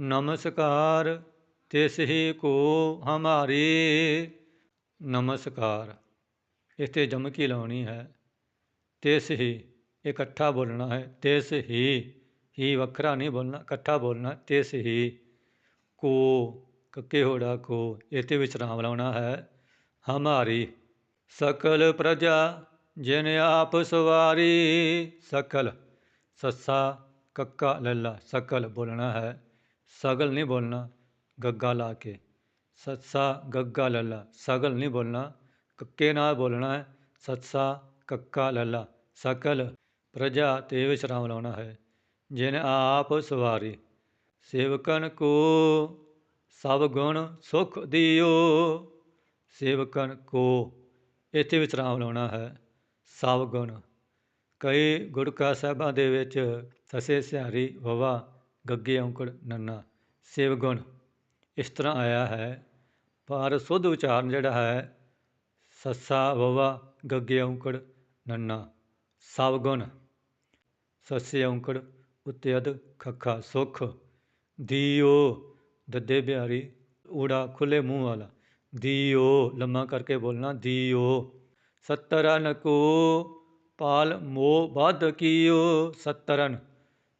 ਨਮਸਕਾਰ, ਤਿਸ ਹੀ ਕੋ ਹਮਾਰੀ। ਨਮਸਕਾਰ। ਇੱਥੇ ਜਮਕੀ ਲਾਉਣੀ ਹੈ? ਤਿਸ ਹੀ, ਇਕੱਠਾ ਬੋਲਣਾ ਹੈ। ਤਿਸ ਹੀ ਹੀ ਵੱਖਰਾ ਨਹੀਂ ਬੋਲਣਾ, ਇਕੱਠਾ ਬੋਲਣਾ ਤਿਸ ਹੀ, ਕੋ, ਕੱਕੇ ਹੋੜਾ ਕੋ। ਇੱਥੇ ਵਿਸਰਾਮ ਲਾਉਣਾ ਹੈ। ਹਮਾਰੀ, ਸਕਲ ਪ੍ਰਜਾ ਜਿਨ ਆਪ ਸਵਾਰੀ। ਸਕਲ, ਸੱਸਾ, ਕੱਕਾ, ਲੱਲਾ, ਸਕਲ ਬੋਲਣਾ ਹੈ। ਸਗਲ ਨਹੀਂ ਬੋਲਣਾ ਗੱਗਾ ਲਾ ਕੇ ਸੱਸਾ ਗੱਗਾ ਲੱਲਾ ਸਗਲ ਨਹੀਂ ਬੋਲਣਾ ਕੱਕੇ ਨਾਲ ਬੋਲਣਾ ਹੈ ਸੱਸਾ ਕੱਕਾ ਲੱਲਾ ਸਕਲ ਪ੍ਰਜਾ ਤੇ ਵਿਸਰਾਮ ਲਾਉਣਾ ਹੈ ਜਿਨ ਆਪ ਸਵਾਰੀ ਸੇਵਕਨ ਕੋ ਸਭ ਗੁਣ ਸੁਖ ਦਿਓ ਸੇਵਕਨ ਕੋ ਇੱਥੇ ਵਿਸਰਾਮ ਲਾਉਣਾ ਹੈ ਸਭ ਗੁਣ ਕਈ ਗੁਰਕਾ ਸਾਹਿਬਾਂ ਦੇ ਵਿੱਚ ਸਸੇ ਸਿਹਾਰੀ ਵਵਾ ਗੱਗੇ ਔਂਕੜ ਨੰਨਾ ਸੇਵਗੁਣ ਇਸ ਤਰ੍ਹਾਂ ਆਇਆ ਹੈ। ਪਰ ਸੁੱਧ ਉਚਾਰਨ ਜਿਹੜਾ ਹੈ, ਸੱਸਾ ਵਵਾ ਗੱਗੇ ਔਂਕੜ ਨੰਨਾ ਸਭ ਸੱਸੇ ਔਂਕੜ ਉੱਤੇ ਅਦ ਖੱਖਾ ਸੁਖ, ਦੀਓ ਦੱਦੇ ਬਿਹਾਰੀ, ਊੜਾ ਖੁੱਲੇ ਮੂੰਹ ਵਾਲਾ। ਦੀਓ, ਲੰਮਾ ਕਰਕੇ ਬੋਲਣਾ, ਦੀਓ। ਸਤਰਨ ਕੋ ਪਾਲ ਮੋ ਬਾਧ ਕੀਓ, ਸਤਰਨ।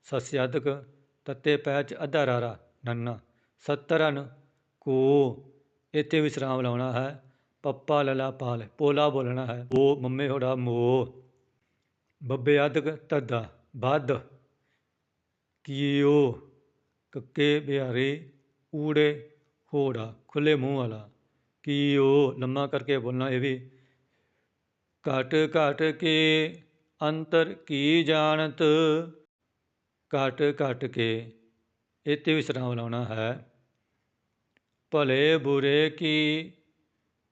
ਸਸਿਆਦਕ ਤੱਤੇ ਪੈਚ ਅੱਧਾ ਰਾਰਾ, ਨੰਨਾ, ਸਤਰਨ, ਕੋ। ਇੱਥੇ ਵਿਸਰਾਮ ਲਾਉਣਾ ਹੈ। ਪੱਪਾ ਲਲਾ ਪਾਲ, ਪੋਲਾ ਬੋਲਣਾ ਹੈ। ਉਹ ਮੰਮੇ ਹੋੜਾ ਮੋ। ਬੱਬੇ ਅਦਕ ਤੱਦਾ ਬੱਧ ਕੀਓ, ਕੱਕੇ ਬਿਹਾਰੀ, ਊੜੇ, ਹੋੜਾ, ਖੁੱਲੇ ਮੂੰਹ ਵਾਲਾ। ਕੀਓ, ਲੰਮਾ ਕਰਕੇ ਬੋਲਣਾ, ਇਹ ਵੀ। ਘਟ ਘਟ ਕੇ ਅੰਤਰ ਕੀ ਜਾਣਤ? ਘਟ ਘਟ ਕੇ ਇੱਥੇ ਵਿਸਰਾਮ ਲਾਉਣਾ ਹੈ। ਭਲੇ ਬੁਰੇ ਕੀ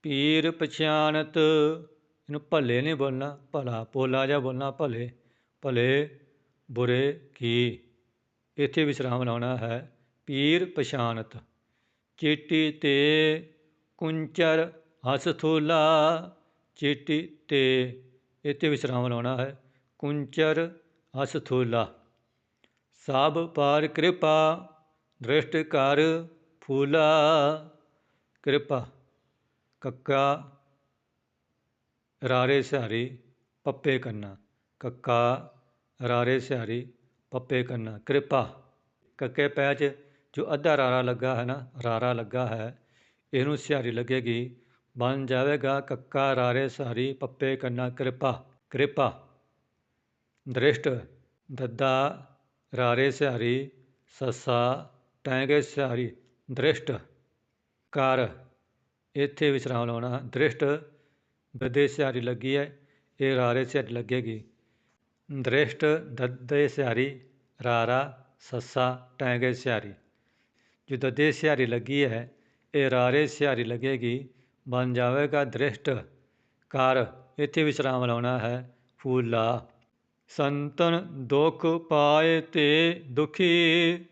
ਪੀਰ ਪਛਾਨਤ ਇਹਨੂੰ ਭਲੇ ਨਹੀਂ ਬੋਲਣਾ, ਭਲਾ ਪੋਲਾ ਜਿਹਾ ਬੋਲਣਾ, ਭਲੇ ਭਲੇ ਬੁਰੇ ਕੀ। ਇੱਥੇ ਵਿਸਰਾਮ ਲਾਉਣਾ ਹੈ। ਪੀਰ ਪਛਾਨਤ ਚੀਟੀ ਤੇ ਕੁੰਚਰ ਹਸ ਥੂਲਾ, ਚੀਟੀ ਤੇ ਇੱਥੇ ਵਿਸਰਾਮ ਲਾਉਣਾ ਹੈ। ਕੁੰਚਰ ਹਸ ਥੂਲਾ। ਸਭ ਪਾਰ ਕਿਰਪਾ, ਦ੍ਰਿਸ਼ਟ ਕਰ ਫੂਲਾ। ਕਿਰਪਾ, ਕੱਕਾ, ਰਾਰੇ ਸਿਹਾਰੀ, ਪੱਪੇ ਕੰਨਾ। ਕੱਕਾ, ਰਾਰੇ ਸਿਹਾਰੀ, ਪੱਪੇ ਕੰਨਾ। ਕਿਰਪਾ, ਕੱਕੇ ਪੈ 'ਚ ਜੋ ਅੱਧਾ ਰਾਰਾ ਲੱਗਾ ਹੈ ਨਾ, ਰਾਰਾ ਲੱਗਾ ਹੈ, ਇਹਨੂੰ ਸਿਹਾਰੀ ਲੱਗੇਗੀ। ਬਣ ਜਾਵੇਗਾ ਕੱਕਾ, ਰਾਰੇ ਸਿਹਾਰੀ, ਪੱਪੇ ਕੰਨਾ। ਕਿਰਪਾ ਕਿਰਪਾ, ਦ੍ਰਿਸ਼ਟ, ਦੱਦਾ ਰਾਰੇ ਸਿਹਾਰੀ ਸੱਸਾ ਟੈਂਗੇ ਸਿਹਾਰੀ ਦ੍ਰਿਸ਼ਟ ਕਰ ਇੱਥੇ ਵਿਸਰਾਮ ਲਾਉਣਾ ਦ੍ਰਿਸ਼ਟ ਦੱਦੇ ਸਿਹਾਰੀ ਲੱਗੀ ਹੈ ਇਹ ਰਾਰੇ ਸਿਹਾਰੀ ਲੱਗੇਗੀ ਦ੍ਰਿਸ਼ਟ ਦੱਦੇ ਸਿਹਾਰੀ ਰਾਰਾ ਸੱਸਾ ਟੈਂਗੇ ਸਿਹਾਰੀ ਜੋ ਦੱਦੇ ਸਿਹਾਰੀ ਲੱਗੀ ਹੈ ਇਹ ਰਾਰੇ ਸਿਹਾਰੀ ਲੱਗੇਗੀ ਬਣ ਜਾਵੇਗਾ ਦ੍ਰਿਸ਼ਟ ਕਰ ਇੱਥੇ ਵਿਸਰਾਮ ਲਾਉਣਾ ਹੈ ਫੂਲਾ ਸੰਤਨ ਦੁਖ ਪਾਏ ਤੇ ਦੁਖੀ।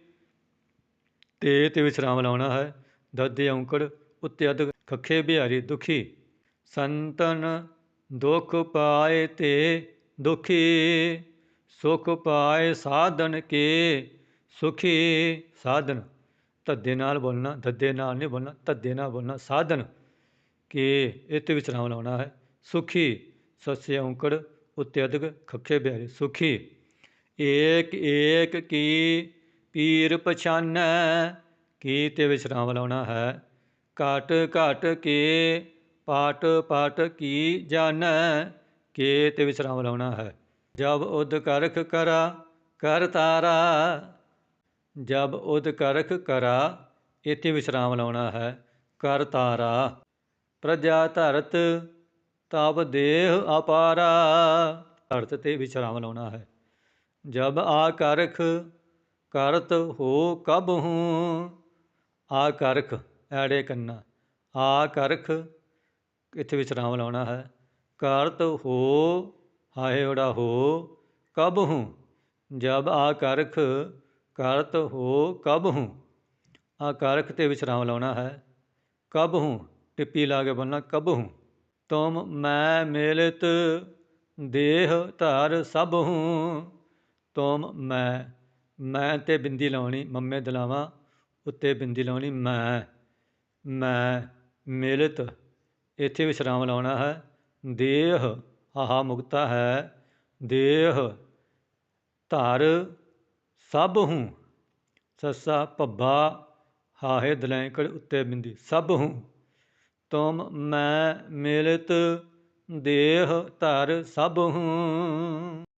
ਤੇ ਤੇ ਵਿਸਰਾਮ ਲਾਉਣਾ ਹੈ। ਦੱਦੇ ਔਂਕੜ ਉੱਤੇ ਅਧ ਖੱਖੇ ਬਿਹਾਰੀ ਦੁਖੀ। ਸੰਤਨ ਦੁਖ ਪਾਏ ਤੇ ਦੁਖੀ। ਸੁਖ ਪਾਏ ਸਾਧਨ ਕੇ ਸੁਖੀ। ਸਾਧਨ, ਧੱਦੇ ਨਾਲ ਬੋਲਣਾ ਦੱਦੇ ਨਾਲ ਨਹੀਂ ਬੋਲਣਾ, ਧੱਦੇ ਨਾਲ ਬੋਲਣਾ ਸਾਧਨ ਕੇ। 'ਤੇ ਵਿਸਰਾਮ ਲਾਉਣਾ ਹੈ। ਸੁਖੀ, ਸੱਸੇ ਔਂਕੜ ਉੱਤੇ ਅਧਿਕ ਖੱਖੇ ਬਿਹਾਰੀ, ਸੁਖੀ। ਏਕ ਏਕ ਕੀ ਪੀਰ ਪਛਾਨੈ, ਕੀ ਤੇ ਵਿਸਰਾਮ ਲਾਉਣਾ ਹੈ? ਘਟ ਘਟ ਕੇ ਪਾਟ ਪਾਟ ਕੀ ਜਾਣੈ, ਕੇ ਤੇ ਵਿਸਰਾਮ ਲਾਉਣਾ ਹੈ? ਜਬ ਉਦ ਕਰਖ ਕਰਾ, ਕਰ ਤਾਰਾ। ਜਬ ਉਦ ਕਰਖ ਕਰਾ, ਇੱਥੇ ਵਿਸਰਾਮ ਲਾਉਣਾ ਹੈ, ਕਰ ਤਾਰਾ। ਪ੍ਰਜਾ ਧਰਤ ਤਬ ਦੇਹ ਅਪਾਰਾ। ਧਰਤ ਤੇ ਵਿਸਰਾਮ ਲਾਉਣਾ ਹੈ। ਜਬ ਆ ਕਰਖ ਕਰਤ ਹੋ ਕਬ ਹੂੰ। ਆ ਕਰਖ, ਐੜੇ ਕੰਨਾ। ਆ ਕਰਖ, ਇੱਥੇ ਵਿਸਰਾਮ ਲਾਉਣਾ ਹੈ। ਕਰਤ ਹੋ, ਹਾਏ ਓੜਾ ਹੋ, ਕਬ ਹੂੰ। ਜਬ ਆ ਕਰਖ ਕਰਤ ਹੋ ਕਬ ਹੂੰ। ਆ ਕਰਖ ਤੇ ਵਿਸਰਾਮ ਲਾਉਣਾ ਹੈ। ਕਬ ਹੂੰ, ਟਿੱਪੀ ਲਾ ਕੇ ਬੰਨਾ ਕਬ ਹੂੰ। ਤੁਮ ਮੈਂ ਮਿਲਤ ਦੇਹ ਧਰ ਸਭ ਹੂੰ। ਤੁਮ ਮੈਂ ਮੈਂ ਤੇ ਬਿੰਦੀ ਲਾਉਣੀ, ਮੰਮੇ ਦਲਾਵਾਂ, ਉੱਤੇ ਬਿੰਦੀ ਲਾਉਣੀ ਮੈਂ। ਮੈਂ ਮਿਲਿਤ, ਇੱਥੇ ਵਿਸਰਾਮ ਲਾਉਣਾ ਹੈ। ਦੇਹ ਆਹਾ ਮੁਕਤਾ ਹੈ। ਦੇਹ ਧਰ ਸਭ ਹੂੰ। ਸੱਸਾ ਭੱਬਾ ਹਾਹੇ ਦਲੈਂਕੜ ਉੱਤੇ ਬਿੰਦੀ, ਸਭ ਹੂੰ। ਤੁਮ ਮੈਂ ਮਿਲਿਤ ਦੇਹ ਧਰ ਸਭ ਹੂੰ।